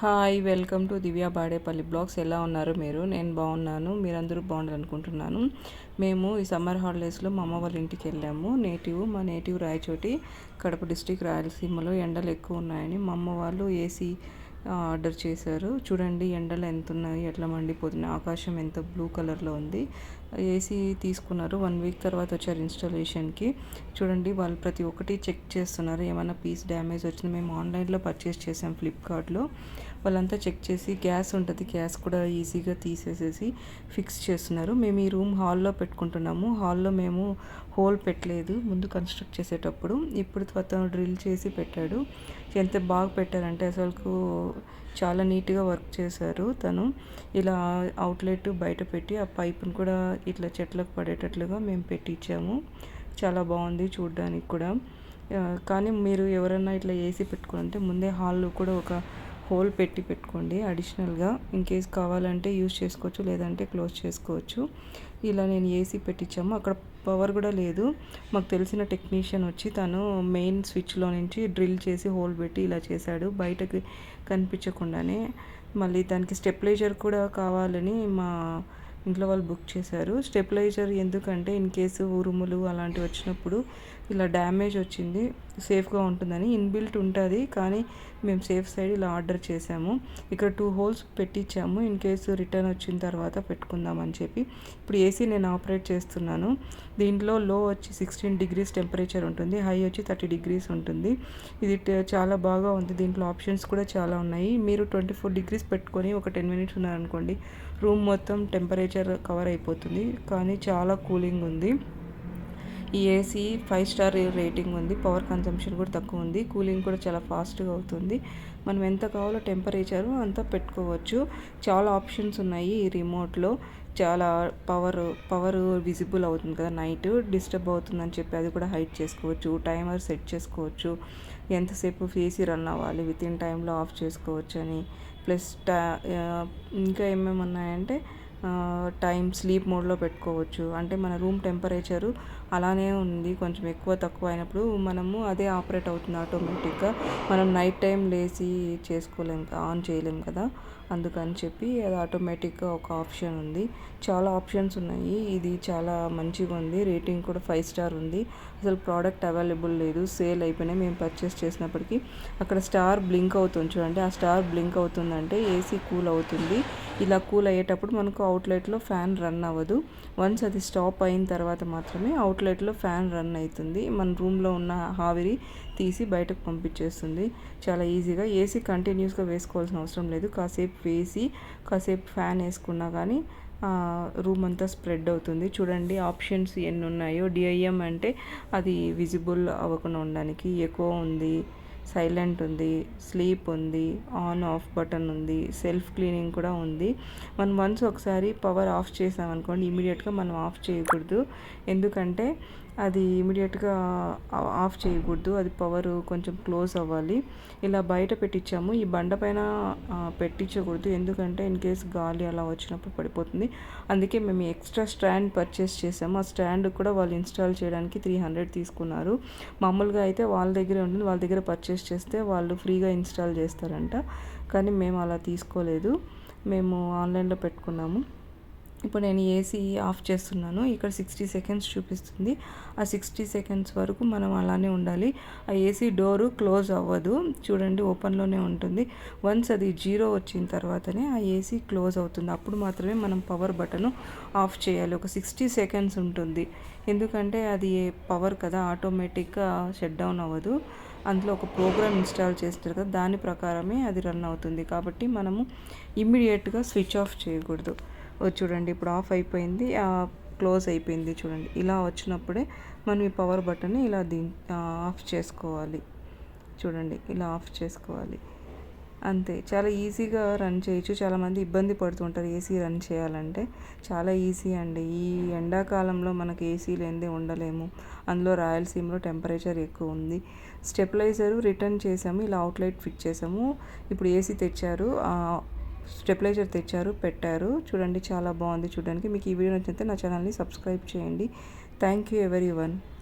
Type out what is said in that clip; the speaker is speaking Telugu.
Hi welcome to Divya Badepalli blogs. ఎలా ఉన్నారు మీరు? నేను బాగున్నాను. మీరందరూ బాగుండాలనుకుంటున్నాను. మేము ఈ సమ్మర్ హాలిడేస్లో మా అమ్మ వాళ్ళ ఇంటికి వెళ్ళాము. నేటివ్ మా నేటివ్ రాయచోటి కడప డిస్టిక్ రాయలసీమలో ఎండలు ఎక్కువ ఉన్నాయని మా అమ్మ వాళ్ళు ఏసీ ఆర్డర్ చేశారు. చూడండి ఎండలు ఎంత ఉన్నాయి ఎట్లా మండిపోతున్నాయి ఆకాశం ఎంత బ్లూ కలర్లో ఉంది. ఏసీ తీసుకున్నారు. వన్ వీక్ తర్వాత వచ్చారు ఇన్స్టాలేషన్కి. చూడండి వాళ్ళు ప్రతి ఒక్కటి చెక్ చేస్తున్నారు. ఏమైనా పీస్ డ్యామేజ్ వచ్చింది మేము ఆన్లైన్లో పర్చేస్ చేసాం ఫ్లిప్కార్ట్లో. వాళ్ళంతా చెక్ చేసి గ్యాస్ ఉంటుంది గ్యాస్ కూడా ఈజీగా తీసేసేసి ఫిక్స్ చేస్తున్నారు. మేము ఈ రూమ్ హాల్లో పెట్టుకుంటున్నాము. హాల్లో మేము హోల్ పెట్టలేదు ముందు కన్స్ట్రక్ట్ చేసేటప్పుడు. ఇప్పుడు అతను డ్రిల్ చేసి పెట్టాడు. ఎంత బాగా పెట్టారంటే అసలు చాలా నీట్గా వర్క్ చేశారు తను. ఇలా అవుట్లెట్ బయట పెట్టి ఆ పైప్ను కూడా ఇట్లా చెట్లకు పడేటట్లుగా మేము పెట్టించాము చాలా బాగుంది చూడడానికి కూడా. కానీ మీరు ఎవరైనా ఇట్లా ఏసీ పెట్టుకుంటే ముందే హాల్లో కూడా ఒక హోల్ పెట్టి పెట్టుకోండి అడిషనల్గా. ఇన్ కేస్ కావాలంటే యూస్ చేసుకోవచ్చు లేదంటే క్లోజ్ చేసుకోవచ్చు. ఇలా నేను ఏసీ పెట్టించాము అక్కడ పవర్ కూడా లేదు. మాకు తెలిసిన టెక్నీషియన్ వచ్చి తను మెయిన్ స్విచ్లో నుంచి డ్రిల్ చేసి హోల్ పెట్టి ఇలా చేశాడు. బయటకి కనిపించకుండానే మళ్ళీ దానికి స్టెప్లైజర్ కూడా కావాలని మా ఇంట్లో వాళ్ళు బుక్ చేశారు. స్టెప్లైజర్ ఎందుకంటే ఇన్ కేసు ఉరుములు అలాంటివి వచ్చినప్పుడు ఇలా డ్యామేజ్ వచ్చింది. సేఫ్గా ఉంటుందని ఇన్బిల్ట్ ఉంటుంది. కానీ మేము సేఫ్ సైడ్ ఇలా ఆర్డర్ చేసాము ఇక్కడ టూ హోల్స్ పెట్టించాము. ఇన్ కేసు రిటర్న్ వచ్చిన తర్వాత పెట్టుకుందామని చెప్పి. ఇప్పుడు ఏసీ నేను ఆపరేట్ చేస్తున్నాను. దీంట్లో లో వచ్చి సిక్స్టీన్ డిగ్రీస్ టెంపరేచర్ ఉంటుంది. హై వచ్చి థర్టీ డిగ్రీస్ ఉంటుంది. ఇది చాలా బాగా ఉంది. దీంట్లో ఆప్షన్స్ కూడా చాలా ఉన్నాయి. మీరు ట్వంటీ ఫోర్ డిగ్రీస్ పెట్టుకొని ఒక టెన్ మినిట్స్ ఉన్నారనుకోండి రూమ్ మొత్తం టెంపరేచర్ కవర్ అయిపోతుంది. కానీ చాలా కూలింగ్ ఉంది. ఈ ఏసీ ఫైవ్ స్టార్ రేటింగ్ ఉంది. పవర్ కన్సంప్షన్ కూడా తక్కువ ఉంది. కూలింగ్ కూడా చాలా ఫాస్ట్గా అవుతుంది. మనం ఎంత కావాలో టెంపరేచరు అంతా పెట్టుకోవచ్చు. చాలా ఆప్షన్స్ ఉన్నాయి ఈ రిమోట్లో చాలా పవర్ పవర్ విజిబుల్ అవుతుంది కదా నైట్ డిస్టర్బ్ అవుతుందని చెప్పి అది కూడా హైట్ చేసుకోవచ్చు. టైమర్ సెట్ చేసుకోవచ్చు. ఎంతసేపు ఫేసీ రన్ అవ్వాలి? విత్ ఇన్ టైంలో ఆఫ్ చేసుకోవచ్చు అని ప్లస్ ఇంకా ఏమేమి ఉన్నాయంటే టైం స్లీప్ మోడ్లో పెట్టుకోవచ్చు. అంటే మన రూమ్ టెంపరేచరు అలానే ఉంది. కొంచెం ఎక్కువ తక్కువ అయినప్పుడు మనము అదే ఆపరేట్ అవుతుంది ఆటోమేటిక్గా. మనం నైట్ టైం లేచి చేసుకోలేం ఆన్ చేయలేం కదా. అందుకని చెప్పి అది ఆటోమేటిక్గా ఒక ఆప్షన్ ఉంది. చాలా ఆప్షన్స్ ఉన్నాయి. ఇది చాలా మంచిగా ఉంది. రేటింగ్ కూడా ఫైవ్ స్టార్ ఉంది. అసలు ప్రోడక్ట్ అవైలబుల్ లేదు. సేల్ అయిపోయినాయి మేము పర్చేస్ చేసినప్పటికీ అక్కడ స్టార్ బ్లింక్ అవుతుంది చూడండి. ఆ స్టార్ బ్లింక్ అవుతుందంటే ఏసీ కూల్ అవుతుంది. ఇలా కూల్ అయ్యేటప్పుడు మనకు అవుట్లెట్లో ఫ్యాన్ రన్ అవ్వదు. వన్స్ అది స్టాప్ అయిన తర్వాత మాత్రమే అవుట్లెట్లో ఫ్యాన్ రన్ అవుతుంది. మన రూమ్లో ఉన్న హావిరి తీసి బయటకు పంపించేస్తుంది. చాలా ఈజీగా. ఏసీ కంటిన్యూస్గా వేసుకోవాల్సిన అవసరం లేదు. కాసేపు వేసి కాసేపు ఫ్యాన్ వేసుకున్నా కానీ రూమ్ అంతా స్ప్రెడ్ అవుతుంది. చూడండి ఆప్షన్స్ ఎన్ని ఉన్నాయో. డిఐఎం అంటే అది విజిబుల్ అవ్వకుండా ఉండడానికి ఎక్కువ ఉంది. సైలెంట్ ఉంది స్లీప్ ఉంది ఆన్ ఆఫ్ బటన్ ఉంది సెల్ఫ్ క్లీనింగ్ కూడా ఉంది. మనం వన్స్ ఒకసారి పవర్ ఆఫ్ చేసామనుకోండి ఇమీడియట్గా మనం ఆఫ్ చేయకూడదు. ఎందుకంటే అది ఇమీడియట్గా ఆఫ్ చేయకూడదు. అది పవర్ కొంచెం క్లోజ్ అవ్వాలి. ఇలా బయట పెట్టించాము ఈ బండ పైన పెట్టించకూడదు. ఎందుకంటే ఇన్ కేస్ గాలి అలా వచ్చినప్పుడు పడిపోతుంది. అందుకే మేము ఎక్స్ట్రా స్టాండ్ పర్చేస్ చేసాము. ఆ స్టాండ్ కూడా వాళ్ళు ఇన్స్టాల్ చేయడానికి త్రీ హండ్రెడ్ తీసుకున్నారు. మామూలుగా అయితే వాళ్ళ దగ్గరే ఉంటుంది. వాళ్ళ దగ్గర పర్చేస్ చేస్తే వాళ్ళు ఫ్రీగా ఇన్స్టాల్ చేస్తారంట. కానీ మేము అలా తీసుకోలేదు. మేము ఆన్లైన్లో పెట్టుకున్నాము. ఇప్పుడు నేను ఏసీ ఆఫ్ చేస్తున్నాను. ఇక్కడ సిక్స్టీ సెకండ్స్ చూపిస్తుంది. ఆ సిక్స్టీ సెకండ్స్ వరకు మనం అలానే ఉండాలి. ఆ ఏసీ డోరు క్లోజ్ అవ్వదు. చూడండి ఓపెన్లోనే ఉంటుంది. వన్స్ అది జీరో వచ్చిన తర్వాతనే ఆ ఏసీ క్లోజ్ అవుతుంది. అప్పుడు మాత్రమే మనం పవర్ బటన్ ఆఫ్ చేయాలి. ఒక సిక్స్టీ సెకండ్స్ ఉంటుంది. ఎందుకంటే అది పవర్ కదా ఆటోమేటిక్గా షట్ డౌన్ అవ్వదు. అందులో ఒక ప్రోగ్రామ్ ఇన్స్టాల్ చేస్తారు కదా దాని ప్రకారమే అది రన్ అవుతుంది. కాబట్టి మనము ఇమ్మీడియట్గా స్విచ్ ఆఫ్ చేయకూడదు. చూడండి ఇప్పుడు ఆఫ్ అయిపోయింది క్లోజ్ అయిపోయింది చూడండి. ఇలా వచ్చినప్పుడే మనం ఈ పవర్ బటన్ని ఇలా దీ ఆఫ్ చేసుకోవాలి. చూడండి ఇలా ఆఫ్ చేసుకోవాలి. అంతే. చాలా ఈజీగా రన్ చేయొచ్చు. చాలామంది ఇబ్బంది పడుతుంటారు ఏసీ రన్ చేయాలంటే. చాలా ఈజీ అండి. ఈ ఎండాకాలంలో మనకి ఏసీ లేనిదే ఉండలేము. అందులో రాయలసీమలో టెంపరేచర్ ఎక్కువ ఉంది. స్టెప్లైజరు రిటర్న్ చేసాము. ఇలా అవుట్లెట్ ఫిట్ చేసాము. ఇప్పుడు ఏసీ తెచ్చారు. స్టెప్లైజర్ తెచ్చారు. పెట్టారు. చూడండి చాలా బాగుంది చూడడానికి. మీకు ఈ వీడియో నచ్చితే నా ఛానల్ని సబ్స్క్రైబ్ చేయండి. Thank you every one